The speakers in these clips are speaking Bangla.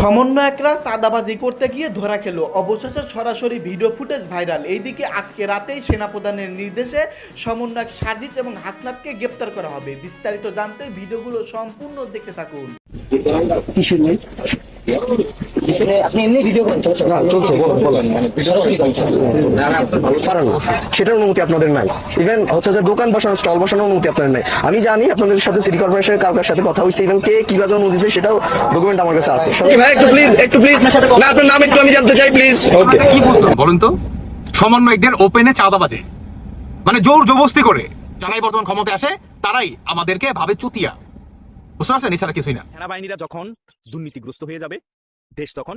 সমন্বয়করা চাঁদাবাজি করতে গিয়ে ধরা খেলো। অবশেষে সরাসরি ভিডিও ফুটেজ ভাইরাল। এইদিকে আজকে রাতেই সেনাপ্রধানের নির্দেশে সমন্বয়ক সার্জিস এবং হাসনাতকে গ্রেপ্তার করা হবে। বিস্তারিত জানতে ভিডিওগুলো সম্পূর্ণ দেখতে থাকুন। আপনি এমনি ভিডিও করেন চলছে। চলছে বলো বলো সরাসরি করেন চলছে। পারেন না। সেটার অনুমতি আপনাদের নাই। ইভেন হচ্ছে যে দোকান বসানো স্টল বসানোর অনুমতি আপনাদের নাই। আমি জানি আপনাদের সাথে সিটি কর্পোরেশনের কাউকার সাথে কথা হয়েছে ইভেন কে কীভাবে অনুমতি দিয়েছে সেটাও ডকুমেন্ট আমার কাছে আছে। ভাই একটু প্লিজ একটু প্লিজ না আপনার নাম একটু আমি জানতে চাই প্লিজ ওকে কি বুঝলাম বলুন তো সমন্বয়কদের ওপেনে চাঁদাবাজি। মানে জোর জবস্তি করে। যারাই বর্তমান ক্ষমতায় আসে তারাই আমাদেরকে ভাবে চুতিয়া। বুঝতে পারছেন? এছাড়া কিছুই না। সেনাবাহিনীরা যখন দুর্নীতিগ্রস্ত হয়ে যাবে, দেশ তখন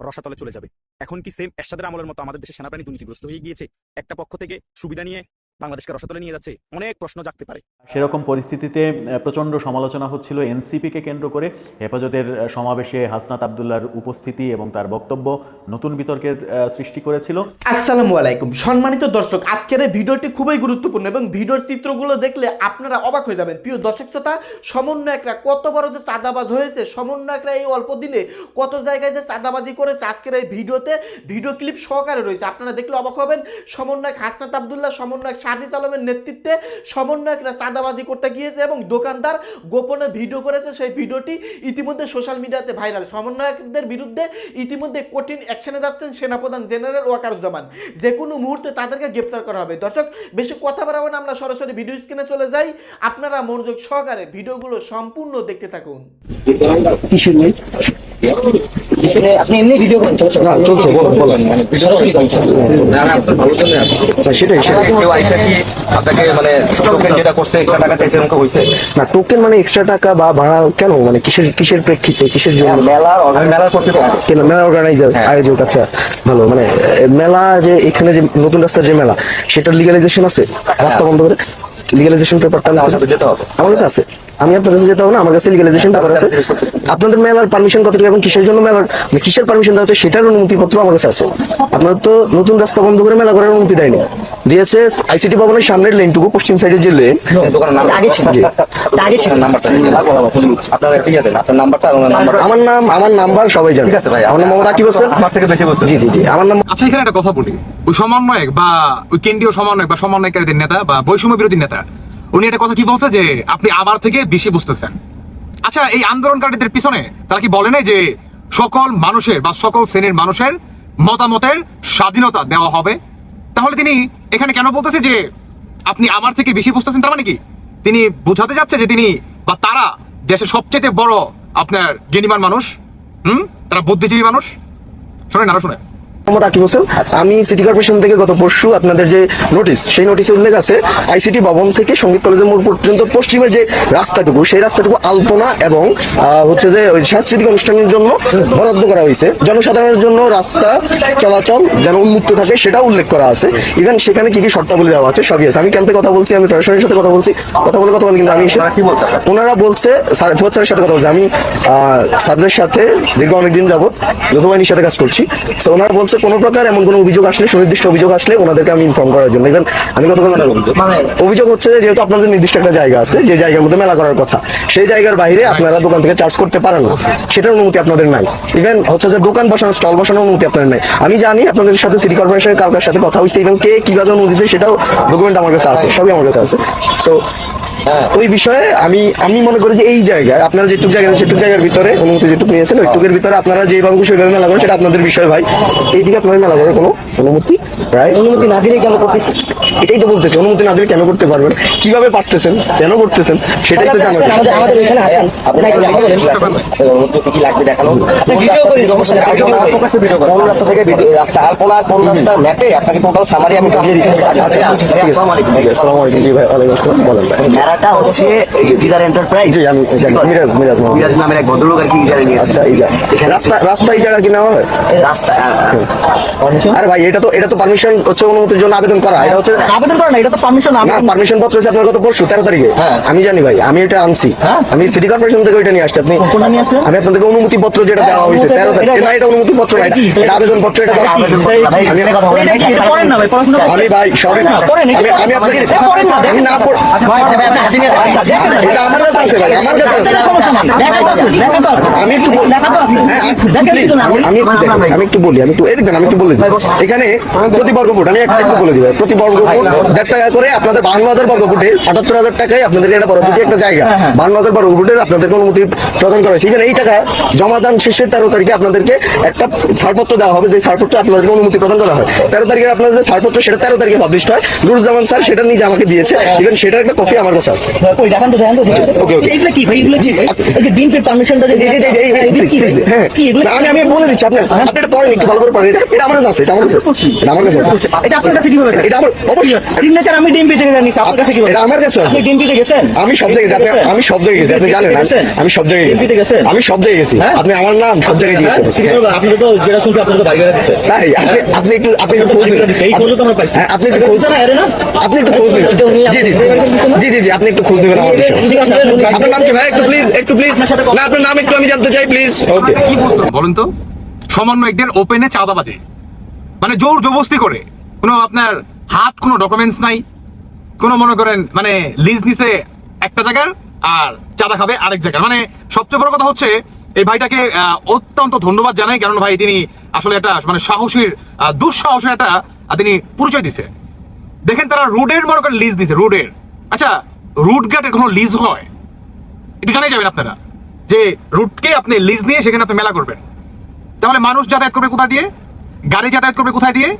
রসাতলে চলে যাবে। এখন কি সেম এরশাদের আমলের মতো আমাদের দেশে সেনাবাহিনী দুর্নীতিগ্রস্ত হয়ে গিয়েছে? একটা পক্ষ থেকে সুবিধা নিয়ে বাংলাদেশকে রসাতলে নিয়ে যাচ্ছে অনেক প্রশ্ন জাগতে পারে। সেরকম পরিস্থিতিতে আহ, প্রচণ্ড সমালোচনা হচ্ছিল এনসিপিকে কেন্দ্র করে। হেফাজতের সমাবেশে হাসনাত আবদুল্লার উপস্থিতি এবং তার বক্তব্য নতুন বিতর্কের সৃষ্টি করেছিল। আসসালামু আলাইকুম। সম্মানিত দর্শক আজকের এই ভিডিওটি খুবই গুরুত্বপূর্ণ এবং ভিডিওর চিত্রগুলো দেখলে আপনারা অবাক হয়ে যাবেন। প্রিয় দর্শক শ্রোতা সমন্বয়করা কত বড় যে চাঁদাবাজ হয়েছে সমন্বয়করা এই অল্প দিনে কত জায়গায় যে চাঁদাবাজি করেছে আজকের এই ভিডিওতে। ভিডিও ক্লিপ সহকারে রয়েছে আপনারা দেখলে অবাক হবেন। সমন্বয়ক হাসনাত আবদুল্লাহ সমন্বয়ক সার্জিস আলমের নেতৃত্বে সমন্বয়করা চাঁদাবাজি করতে গিয়েছে এবং দোকানদার গোপনে ভিডিও করেছে। সেই ভিডিওটি ইতিমধ্যে সোশ্যাল মিডিয়াতে ভাইরাল। সমন্বয়কদের বিরুদ্ধে ইতিমধ্যে কঠিন অ্যাকশনে যাচ্ছেন সেনাপ্রধান জেনারেল ওয়াকার ওয়াকারুজ্জামান। যে কোনো মুহূর্তে তাদেরকে গ্রেপ্তার করা হবে। দর্শক, বেশি কথা বাড়াবো না, আমরা সরাসরি ভিডিও স্ক্রিনে চলে যাই। আপনারা মনোযোগ সহকারে ভিডিওগুলো সম্পূর্ণ দেখতে থাকুন। কিসের নেই। আপনি এমনি ভিডিও করেন চলছে। না চলছে বলো বলো সরাসরি করেন চলছে। না, সেটাই সেটাই। কেউ আইসা কি আপনাকে মানে টোকেন যেটা করছে এক্সট্রা টাকা চাইছে এরকম হয়েছে না টোকেন মানে এক্সট্রা টাকা বা ভাড়া কেন? মানে কিসের কিসের প্রেক্ষিতে কিসের জন্য? মেলার মেলার করতে কেন? মেলা অর্গানাইজার হ্যাঁ। আয়োজক আচ্ছা ভালো। মানে মেলা যে এখানে যে নতুন রাস্তার যে মেলা সেটার লিগালাইজেশন আছে? রাস্তা বন্ধ করে? লিগালাইজেশন পেপারটা আমার সাথে যেতে হবে। আমার কাছে আছে? আমি আপনার কাছে যেতে হবে না আমার কাছে লিগালাইজেশন পেপার আছে। আপনাদের মেলার পারমিশন কত এবং কিসের জন্য মেলার মানে কিসের পারমিশন দেওয়া হচ্ছে সেটার অনুমতিপত্র আমার কাছে আছে। আপনার তো নতুন রাস্তা বন্ধ করে মেলা করার অনুমতি দেয়নি। দিয়েছে আইসিটি ভবনের সামনের লেনটুকু পশ্চিম সাইডের যে লেন আগে ছিল। আগে ছিল। নাম্বারটা আপনার আপনার আমার নাম আমার নাম্বার সবাই জানে। ঠিক আছে ভাই আমার নাম মোহাম্মদ আকিব হোসেন। আমার থেকে বেশি বুঝতে জি জি জি। আমার নাম আচ্ছা এখানে একটা কথা বলি। ওই সমন্বয়ক বা ওই কেন্দ্রীয় সমন্বয়ক বা সমন্বয়কারীদের নেতা বা বৈষম্য বিরোধী নেতা উনি একটা কথা কি বলছে যে, আপনি আমার থেকে বেশি বুঝতেছেন। আচ্ছা এই আন্দোলনকারীদের পিছনে তারা কি বলে নাই যে, সকল মানুষের বা সকল শ্রেণির মানুষের মতামতের স্বাধীনতা দেওয়া হবে? তাহলে তিনি এখানে কেন বলতেছে যে, আপনি আমার থেকে বেশি বুঝতেছেন, তার মানে কি? তিনি বোঝাতে যাচ্ছে যে তিনি বা তারা দেশের সবচেয়ে বড় আপনার জ্ঞানীমান মানুষ। হুম? তারা বুদ্ধিজীবী মানুষ। শোনেন আরও শোনেন। মোহাম্মদ আকিব হোসেন। আমি সিটি কর্পোরেশন থেকে গত পরশু আপনাদের যে নোটিশ সেই নোটিশে উল্লেখ আছে আইসিটি ভবন থেকে সংগীত কলেজের মোড় পর্যন্ত পশ্চিমের যে রাস্তাটুকু সেই রাস্তাটুকু আলপনা এবং হচ্ছে যে সাংস্কৃতিক অনুষ্ঠানের জন্য বরাদ্দ করা হয়েছে। জনসাধারণের জন্য রাস্তা চলাচল যেন উন্মুক্ত থাকে সেটাও উল্লেখ করা আছে। ইভেন সেখানে কি কি শর্তাবলী দেওয়া আছে সবই আছে। আমি ক্যাম্পে কথা বলছি আমি প্রশাসনের সাথে কথা বলছি কথা বলে কথা বলে কিন্তু আমি? ওনারা বলছে স্যার ফুয়াদ স্যারের সাথে কথা বলছে। আমি আহ, স্যারদের সাথে দীর্ঘ অনেকদিন যাবত যৌথবাহিনীর সাথে কাজ করছি। তো ওনারা বলছে কোনো প্রকার এমন কোনো অভিযোগ আসলে সুনির্দিষ্ট অভিযোগ আসলে ওনাদেরকে আমি ইনফর্ম করার জন্য। ইভেন আমি গতকাল মানে অভিযোগ হচ্ছে যে যেহেতু আপনাদের নির্দিষ্ট একটা জায়গা আছে যে জায়গার মধ্যে মেলা করার কথা সেই জায়গার বাইরে আপনারা দোকান থেকে চার্জ করতে পারেন না। সেটার অনুমতি আপনাদের নাই। ইভেন হচ্ছে যে দোকান বসানো স্টল বসানোর অনুমতি আপনাদের নাই। আমি জানি আপনাদের সাথে সিটি কর্পোরেশনের কাউকার সাথে কথা হয়েছে ইভেন কে কীভাবে অনুমতি দিয়েছে সেটাও ডকুমেন্ট আমার কাছে আছে সবই আমার কাছে আছে। সো ওই বিষয়ে আমি আমি মনে করি যে এই জায়গায় আপনারা যেটুকু জায়গা সেটুকু জায়গার ভিতরে অনুমতি যেটুকু নিয়েছেন ওইটুকের ভিতরে আপনারা যেভাবে খুশি ওইভাবে মেলা করেন সেটা আপনাদের বিষয় ভাই। এইদিকে আপনারা মেলা করার কোনো অনুমতি রাইট অনুমতি না দিলে কেন করতেছি? এটাই তো বলতেছি অনুমতি না দিলে কেন করতে পারবেন? কীভাবে পারতেছেন? কেন করতেছেন? সেটাই তো আসেন, আমাদের আমাদের এখানে আসেন। আপনি কি লাগবে দেখানো? আপনি ভিডিও করি সমস্যা কোন রাস্তা থেকে ভিডিও রাস্তা আলপনা কোন রাস্তার ম্যাপে আপনাকে টোটাল সামারি আমি দিয়ে দিচ্ছি। আচ্ছা আচ্ছা ঠিক আছে। আসসালামু আলাইকুম। আসসালামু আলাইকুম। জি ভাই ওয়ালাইকুম আসসালাম। বলেন ভাই। মেলাটা হচ্ছে দিদার এন্টারপ্রাইজ জি আমি জানি মিরাজ মিরাজ মিরাজ নামের এক ভদ্রলোক আর কি ইজারা নিয়েছে আচ্ছা এই যা। রাস্তা রাস্তা জায়গা কি নেওয়া হয় রাস্তা আরে ভাই এটা তো এটা তো পারমিশন হচ্ছে অনুমতির জন্য আবেদন করা। এটা হচ্ছে আবেদন করেন এটা তো পারমিশন না পারমিশন পত্র হচ্ছে আপনার কত পরশু তেরো তারিখে। আমি জানি ভাই আমি এটা আনছি। আমি সিটি কর্পোরেশন থেকে ওইটা নিয়ে আসছি আপনি? আমি অনুমতি পত্র যেটা দেওয়া হয়েছে তেরো তারিখ। না এটা অনুমতি পত্র না, এটা এটা আবেদন পত্র এটা আমি ভাই আপনাকে না এটা আমার কাছে আছে ভাই আমার কাছে আছে। একটু বল-। হ্যাঁ, আমি- একটু বলি আমি দেখবেন আমি একটু বলে দিই। এখানে প্রতি বর্গ ফুট আমি একটা একটু বলে দিই প্রতি বর্গ ফুট দেড় টাকা করে আপনাদের বান্ন হাজার বর্গ ফুটে আটাত্তর হাজার টাকায় আপনাদের এটা বরাদ্দ দিয়ে একটা জায়গা। বান্ন হাজার বর্গ ফুটের আপনাদেরকে অনুমতি প্রদান করা হয়েছে। ইভেন এই টাকা জমা শেষে তেরো তারিখে আপনাদেরকে একটা ছাড়পত্র দেওয়া হবে। যে ছাড়পত্র আপনাদেরকে অনুমতি প্রদান করা হয়। তেরো তারিখে আপনাদের যে ছাড়পত্র সেটা তেরো তারিখে পাবলিশ হয়। নুরুজ্জামান স্যার সেটা নিজে আমাকে দিয়েছে। ইভেন সেটার একটা কপি আমার কাছে আছে। ওকে, ওকে। এগুলো কি ভাই, এগুলো কি? এই যে ডিম পারমিশনটা যে-? হ্যাঁ। আমি আমি বলে দিচ্ছি আপনি আপনি এটা পড়েন একটু ভালো করে পড়েন। এটা- এটা আমার কাছে আছে এটা আমার কাছে আছে এটা আমার কাছে আছে। এটা আপনার কাছে কীভাবে এটা আমার অবশ্যই সিগনেচার আমি ডিএমপি থেকে জানিস আপনার কাছে কীভাবে আমার কাছে আপনি ডিএমপি তে গেছেন? আমি সব জায়গায় আমি সব জায়গায় গেছি আপনি জানেন আমি- সব জায়গায় গেছি। গেছেন? আমি সব জায়গায় গেছি? আপনি আমার নাম সব জায়গায় জিজ্ঞেস? করবেন সিগনেচার আপনি তো যেটা শুনছি আপনি তো বাইরে দিচ্ছে তাই আপনি আপনি একটু আপনি একটু খোঁজ নিন। এই খোঁজও তো আমরা পাইছি। আপনি একটু খোঁজ না, এটা না? আপনি একটু খোঁজ নিন। জি জি জি জি জি আপনি একটু খোঁজ নেবেন আমার বিষয়ে। আপনার নাম কি ভাই? একটু প্লিজ একটু প্লিজ না আপনার নাম একটু আমি জানতে চাই প্লিজ ওকে কি বলতো বলেন তো সমন্বয়কদের ওপেনে চাঁদাবাজি মানে জোর জবস্তি করে। কোনো আপনার হাত কোনো ডকুমেন্টস নাই, কোনো মনে করেন মানে লিজ নিছে একটা জায়গার আর চাঁদা খাবে আরেক জায়গার মানে সবচেয়ে বড় কথা হচ্ছে, এই ভাইটাকে অত্যন্ত ধন্যবাদ জানাই, কারণ ভাই তিনি আসলে একটা মানে সাহসীর দুঃসাহসের একটা তিনি পরিচয় দিছে। দেখেন তারা রোডের মনে করেন লিজ দিছে রোডের আচ্ছা রুট ঘাটের কোনো লিজ হয়? একটু জানাই যাবেন আপনারা, যে রুটকে আপনি লিজ নিয়ে সেখানে আপনি মেলা করবেন। তাহলে মানুষ যাতায়াত করবে কোথায় দিয়ে? গাড়ি যাতায়াত করবে কোথায় দিয়ে?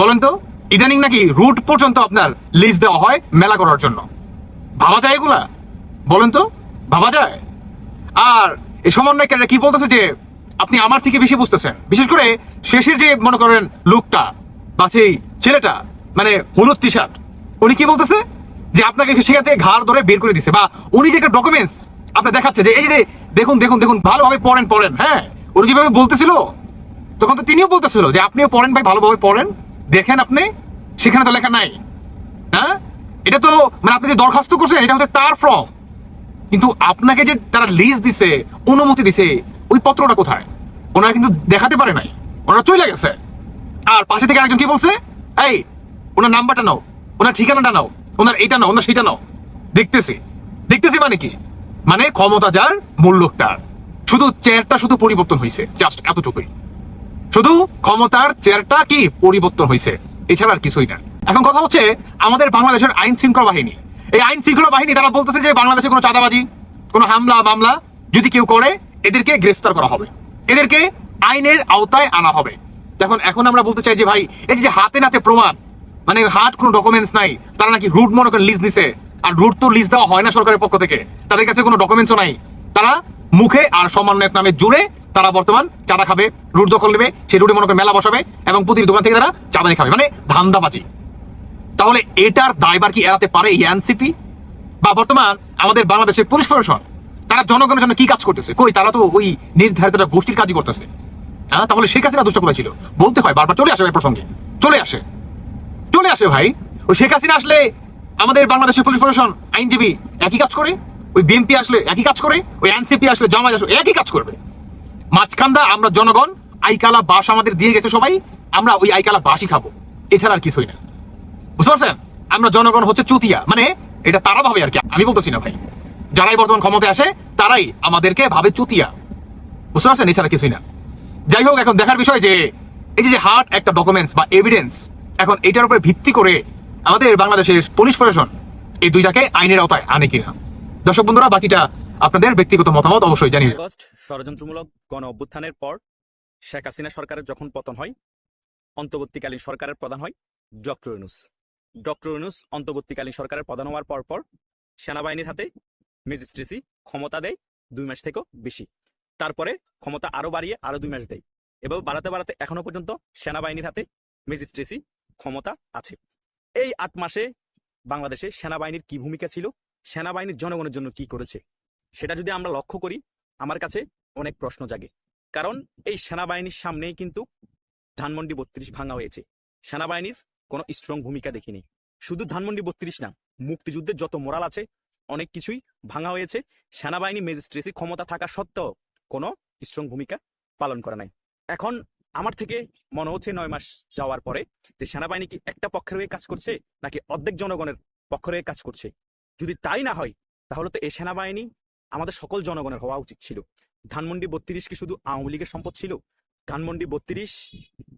বলেন তো। ইদানিং নাকি রুট পর্যন্ত আপনার লিজ দেওয়া হয় মেলা করার জন্য। ভাবা যায় এগুলা? বলেন তো, ভাবা যায়? আর এই সমন্বয়কারীরা কি বলতেছে যে, আপনি আমার থেকে বেশি বুঝতেছেন? বিশেষ করে শেষের যে, মনে করেন, লোকটা বা সেই ছেলেটা মানে হলুদ টি শার্ট উনি কি বলতেছে? যে আপনাকে সেখান থেকে ঘাড় ধরে বের করে দিছে। বা উনি যে একটা ডকুমেন্টস আপনার দেখাচ্ছে যে, এই যে, দেখুন দেখুন দেখুন, ভালোভাবে পড়েন পড়েন হ্যাঁ? উনি যেভাবে বলতেছিল, তখন তো তিনিও বলতেছিল যে, আপনিও পড়েন ভাই, ভালোভাবে পড়েন। দেখেন আপনি, সেখানে তো লেখা নাই। হ্যাঁ? এটা তো মানে আপনি যে দরখাস্ত করছেন, এটা হচ্ছে তার ফর্ম কিন্তু আপনাকে যে তারা লিজ দিছে, অনুমতি দিছে, ওই পত্রটা কোথায়? ওনারা কিন্তু দেখাতে পারে নাই। ওনারা চলে গেছে। আর পাশে থেকে আরেকজন কি বলছে? এই, ওনার নাম্বারটা নাও। ওনার ঠিকানাটা নাও। ওনার এইটা নাও, ওনার সেইটা নাও। দেখতেছি। দেখতেছি মানে কি? মানে ক্ষমতা যার মূল লোক তার শুধু চেয়ারটা শুধু পরিবর্তন হয়েছে জাস্ট এতটুকুই। শুধু ক্ষমতার চেয়ারটা কি পরিবর্তন হয়েছে, এছাড়া আর কিছুই না। এখন কথা হচ্ছে, আমাদের বাংলাদেশের আইন শৃঙ্খলা বাহিনী। এই আইন শৃঙ্খলা বাহিনী তারা বলতেছে যে বাংলাদেশে কোনো চাঁদাবাজি, কোনো হামলা মামলা যদি কেউ করে, এদেরকে গ্রেফতার করা হবে। এদেরকে আইনের আওতায় আনা হবে। এখন এখন আমরা বলতে চাই যে ভাই, এই যে হাতে নাতে প্রমাণ মানে হাত কোনো ডকুমেন্টস নাই, তারা নাকি রুট মনে করেন লিজ দিছে আর রুট তো লিজ দেওয়া হয় না সরকারের পক্ষ থেকে। তাদের কাছে কোনো ডকুমেন্টসও নাই। তারা মুখে আর সমন্বয়ক নামে জুড়ে তারা বর্তমান চাঁদা খাবে, রুট দখল নেবে, সেই রুটে মনে করে মেলা বসাবে এবং প্রতিটি দোকান থেকে তারা চাঁদানি খাবে। মানে ধান্দাবাজি। তাহলে এটার দায়বার কি এড়াতে পারে এই এনসিপি? বা বর্তমান আমাদের বাংলাদেশের পুলিশ প্রশাসন, তারা জনগণের জন্য কি কাজ করতেছে? কই, তারা তো ওই নির্ধারিত গোষ্ঠীর কাজই করতেছে। হ্যাঁ তাহলে শেখ হাসিনা দুষ্ট করেছিল। বলতে হয়, বারবার চলে আসে ভাই প্রসঙ্গে। চলে আসে। চলে আসে ভাই। ওই শেখ আসলে আমাদের বাংলাদেশের পুলিশ প্রশাসন আইনজীবী একই কাজ করে? ওই বিএনপি আসলে একই কাজ করে, ওই এনসিপি আসলে জামাই আসলে একই কাজ করবে। মাঝখান্দা আমরা জনগণ, আইকালা বাস আমাদের দিয়ে গেছে সবাই, আমরা ওই আইকালা বাসই খাব। এছাড়া আর কিছুই না। বুঝতে পারছেন? আমরা জনগণ হচ্ছে চুতিয়া। মানে এটা তারা ভাবে আর কি, আমি বলতেছি না ভাই। যারাই বর্তমান ক্ষমতায় আসে, তারাই আমাদেরকে ভাবে চুতিয়া। বুঝতে পারছেন? এছাড়া কিছুই না। যাই হোক, এখন দেখার বিষয় যে, এই যে হার্ট একটা ডকুমেন্টস বা এভিডেন্স এখন এটার উপরে ভিত্তি করে আমাদের বাংলাদেশের পুলিশ প্রশাসন, এই দুইটাকে আইনের আওতায় আনে কিনা। দর্শক বন্ধুরা, বাকিটা আপনাদের ব্যক্তিগত মতামত অবশ্যই জানিয়ে আগস্ট ষড়যন্ত্রমূলক গণ অভ্যুত্থানের পর শেখ হাসিনা সরকারের যখন পতন হয়, অন্তর্বর্তীকালীন সরকারের প্রধান হয় ডক্টর ইউনুস। ডক্টর ইউনুস অন্তর্বর্তীকালীন সরকারের প্রধান হওয়ার পর পর সেনাবাহিনীর হাতে ম্যাজিস্ট্রেসি ক্ষমতা দেয় দুই মাস থেকেও বেশি। তারপরে ক্ষমতা আরও বাড়িয়ে আরও দুই মাস দেয়। এভাবে বাড়াতে বাড়াতে এখনও পর্যন্ত সেনাবাহিনীর হাতে ম্যাজিস্ট্রেসি ক্ষমতা আছে। এই আট মাসে বাংলাদেশে সেনাবাহিনীর কি ভূমিকা ছিল? সেনাবাহিনীর জনগণের জন্য কি করেছে? সেটা যদি আমরা লক্ষ্য করি, আমার কাছে অনেক প্রশ্ন জাগে। কারণ এই সেনাবাহিনীর সামনেই কিন্তু ধানমন্ডি বত্রিশ ভাঙা হয়েছে। সেনাবাহিনীর কোনো স্ট্রং ভূমিকা দেখিনি। শুধু ধানমন্ডি বত্রিশ না, মুক্তিযুদ্ধের যত মোরাল আছে, অনেক কিছুই ভাঙা হয়েছে। সেনাবাহিনী ম্যাজিস্ট্রেসি ক্ষমতা থাকা সত্ত্বেও কোনো স্ট্রং ভূমিকা পালন করে নাই। এখন আমার থেকে মনে হচ্ছে নয় মাস যাওয়ার পরে যে সেনাবাহিনী কি একটা পক্ষের হয়ে কাজ করছে, নাকি অর্ধেক জনগণের পক্ষের হয়ে কাজ করছে? যদি তাই না হয়, তাহলে তো এই সেনাবাহিনী আমাদের সকল জনগণের হওয়া উচিত ছিল। ধানমন্ডি বত্রিশ কি শুধু আওয়ামী লীগের সম্পদ ছিল? ধানমন্ডি বত্রিশ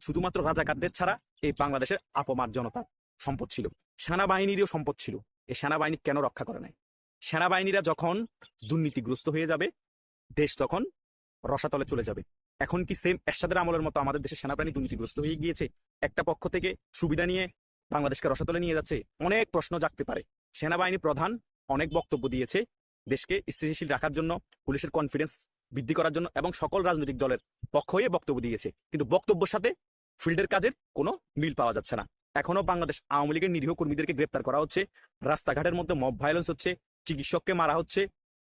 শুধুমাত্র রাজাকারদের ছাড়া এই বাংলাদেশের আপমার জনতার সম্পদ ছিল। সেনাবাহিনীরও সম্পদ ছিল। এই সেনাবাহিনী কেন রক্ষা করে নাই? সেনাবাহিনীরা যখন দুর্নীতিগ্রস্ত হয়ে যাবে, দেশ তখন রসাতলে চলে যাবে। এখন কি সেম এরশাদের আমলের মতো আমাদের দেশের সেনাবাহিনী দুর্নীতিগ্রস্ত হয়ে গিয়েছে? একটা পক্ষ থেকে সুবিধা নিয়ে বাংলাদেশকে রসাতলে নিয়ে যাচ্ছে? অনেক প্রশ্ন জাগতে পারে। সেনাবাহিনী প্রধান অনেক বক্তব্য দিয়েছে দেশকে স্থিতিশীল রাখার জন্য, পুলিশের কনফিডেন্স বৃদ্ধি করার জন্য এবং সকল রাজনৈতিক দলের পক্ষ হয়ে বক্তব্য দিয়েছে। কিন্তু বক্তব্যের সাথে ফিল্ডের কাজের কোনো মিল পাওয়া যাচ্ছে না। এখনও বাংলাদেশ আওয়ামী লীগের নিরীহ কর্মীদেরকে গ্রেপ্তার করা হচ্ছে। রাস্তাঘাটের মধ্যে মব ভায়োলেন্স হচ্ছে, চিকিৎসককে মারা হচ্ছে,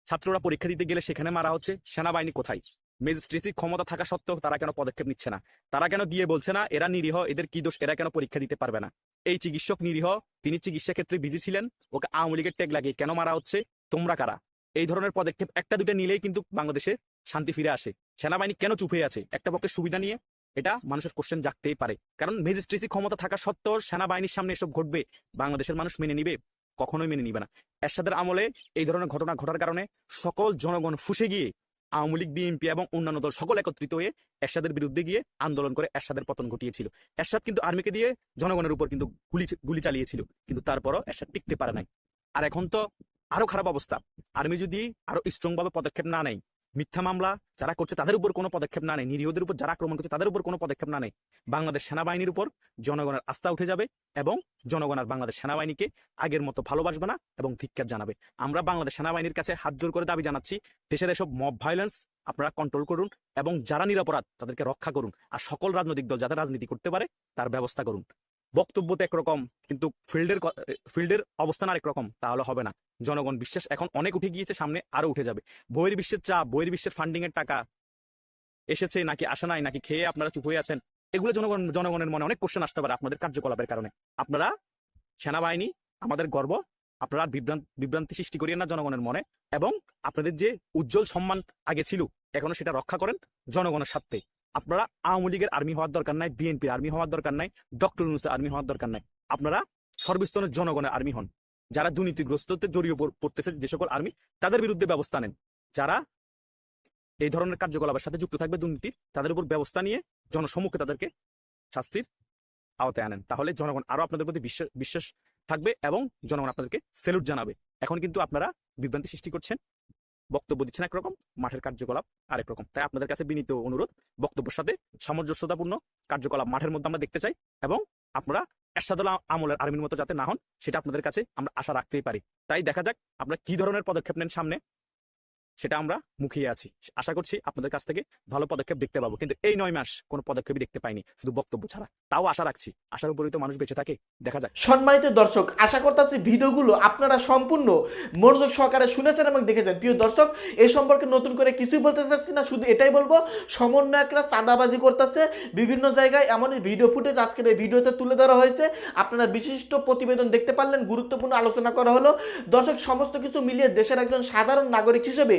ছাত্ররা পরীক্ষা দিতে গেলে সেখানে মারা হচ্ছে। সেনাবাহিনী কোথায়? ম্যাজিস্ট্রেসি ক্ষমতা থাকা সত্ত্বেও তারা কেন পদক্ষেপ নিচ্ছে না? তারা কেন গিয়ে বলছে না, এরা নিরীহ, এদের কি দোষ? এরা কেন পরীক্ষা দিতে পারবে না? এই চিকিৎসক নিরীহ, তিনি চিকিৎসা ক্ষেত্রে বিজি ছিলেন, ওকে আওয়ামী লীগের ট্যাগ লাগিয়ে কেন মারা হচ্ছে? তোমরা কারা? এই ধরনের পদক্ষেপ একটা দুটা নিলেই কিন্তু বাংলাদেশে শান্তি ফিরে আসে। সেনাবাহিনী কেন চুপ হয়ে আছে? একটা পক্ষে সুবিধা নিয়ে এটা মানুষের কোশ্চেন জাগতেই পারে। কারণ ম্যাজিস্ট্রেসি ক্ষমতা থাকা সত্ত্বেও সেনাবাহিনীর সামনে এসব ঘটবে, বাংলাদেশের মানুষ মেনে নিবে, কখনোই মেনে নিবে না। এরশাদের আমলে এই ধরনের ঘটনা ঘটার কারণে সকল জনগণ ফুসে গিয়ে আওয়ামী লীগ, বিএনপি এবং অন্যান্য দল সকল একত্রিত হয়ে এরশাদের বিরুদ্ধে গিয়ে আন্দোলন করে এরশাদের পতন ঘটিয়েছিল। এরশাদ কিন্তু আর্মিকে দিয়ে জনগণের উপর কিন্তু গুলি গুলি চালিয়েছিল, কিন্তু তারপরও এরশাদ টিকতে পারে নাই। আর এখন তো আরও খারাপ অবস্থা। আর্মি যদি আরও স্ট্রং ভাবে পদক্ষেপ না নেয় মিথ্যা মামলা যারা করছে তাদের উপর কোনো পদক্ষেপ না নেয়। নিরীহদের উপর যারা আক্রমণ করছে তাদের উপর কোনো পদক্ষেপ না নেয়। বাংলাদেশ সেনাবাহিনীর উপর জনগণের আস্থা উঠে যাবে এবং জনগণ আর বাংলাদেশ সেনাবাহিনীকে আগের মতো ভালোবাসবে না এবং ধিক্কার জানাবে। আমরা বাংলাদেশ সেনাবাহিনীর কাছে হাত জোর করে দাবি জানাচ্ছি, দেশের এসব মব ভায়োলেন্স আপনারা কন্ট্রোল করুন এবং যারা নিরাপরাধ তাদেরকে রক্ষা করুন। আর সকল রাজনৈতিক দল যাতে রাজনীতি করতে পারে তার ব্যবস্থা করুন। বক্তব্য তো একরকম, কিন্তু ফিল্ডের ফিল্ডের অবস্থান আরেক রকম, তাহলে হবে না। জনগণ বিশ্বাস এখন অনেক উঠে গিয়েছে, সামনে আরও উঠে যাবে। বইয়ের বিশ্বের চাপ বইয়ের বিশ্বের ফান্ডিং এর টাকা এসেছে নাকি আসে নাই, নাকি খেয়ে আপনারা চুপ হয়ে আছেন, এগুলো জনগণ, জনগণের মনে অনেক কোশ্চেন আসতে পারে আপনাদের কার্যকলাপের কারণে। আপনারা সেনাবাহিনী, আমাদের গর্ব, আপনারা বিভ্রান্ত বিভ্রান্তি সৃষ্টি করিয়েন না জনগণের মনে, এবং আপনাদের যে উজ্জ্বল সম্মান আগে ছিল, এখনও সেটা রক্ষা করেন জনগণের স্বার্থে। আপনারা আওয়ামী লীগের আর্মি হওয়ার দরকার নাই বিএনপির আর্মি হওয়ার দরকার নাই ডক্টর ইউনুসের আর্মি হওয়ার দরকার নাই। আপনারা সর্বস্তরের জনগণের আর্মি হন। যারা দুর্নীতিগ্রস্ততে জড়িয়ে পড়তেছে যে সকল আর্মি, তাদের বিরুদ্ধে ব্যবস্থা নেন। যারা এই ধরনের কার্যকলাপের সাথে যুক্ত থাকবে দুর্নীতির তাদের উপর ব্যবস্থা নিয়ে জনসম্মুখে তাদেরকে শাস্তির আওতায় আনেন। তাহলে জনগণ আরও আপনাদের প্রতি বিশ্বাস বিশ্বাস থাকবে এবং জনগণ আপনাদেরকে সেলুট জানাবে। এখন কিন্তু আপনারা বিভ্রান্তি সৃষ্টি করছেন। বক্তব্য দিচ্ছেন একরকম মাঠের কার্যকলাপ আরেক রকম। তাই আপনাদের কাছে বিনীত অনুরোধ, বক্তব্যের সাথে সামঞ্জস্যতাপূর্ণ কার্যকলাপ মাঠের মধ্যে আমরা দেখতে চাই এবং আপনারা এরশাদুল আমলের আর্মির মতো যাতে না হন, সেটা আপনাদের কাছে আমরা আশা রাখতেই পারি। তাই দেখা যাক, আপনারা কি ধরনের পদক্ষেপ নেন সামনে। সেটা আমরা মুখিয়ে আছি। আশা করছি আপনাদের কাছ থেকে ভালো পদক্ষেপ দেখতে পাবো। কিন্তু এই নয় মাস কোনো পদক্ষেপই দেখতে পাইনি, শুধু বক্তব্য ছাড়া। তাও আশা রাখছি, আশার উপরই তো মানুষ বেঁচে থাকে, দেখা যাক। সম্মানিত দর্শক, আশা করতেছি ভিডিওগুলো আপনারা সম্পূর্ণ মনোযোগ সহকারে শুনেছেন এবং দেখেছেন। প্রিয় দর্শক এই সম্পর্কে নতুন করে কিছুই বলতে চাচ্ছি না, শুধু এটাই বলব, সমন্বয়করা চাঁদাবাজি করতেছে বিভিন্ন জায়গায় এমন ভিডিও ফুটেজ আজকের এই ভিডিওতে তুলে ধরা হয়েছে। আপনারা বিশিষ্ট প্রতিবেদন দেখতে পারলেন, গুরুত্বপূর্ণ আলোচনা করা হলো। দর্শক, সমস্ত কিছু মিলিয়ে দেশের একজন সাধারণ নাগরিক হিসেবে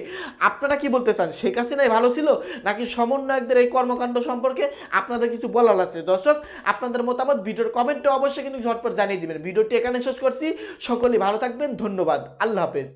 আপনারা কি বলতে চান, শেখ হাসিনাই ভালো ছিল নাকি সমন্বয়কদের এই কর্মকাণ্ড সম্পর্কে আপনাদের কিছু বলার আছে? দর্শক, আপনাদের মতামত ভিডিওর কমেন্টে অবশ্যই কিন্তু ঝটপট জানিয়ে দিবেন। ভিডিওটি এখানে শেষ করছি। সকলেই ভালো থাকবেন। ধন্যবাদ। আল্লাহ হাফেজ।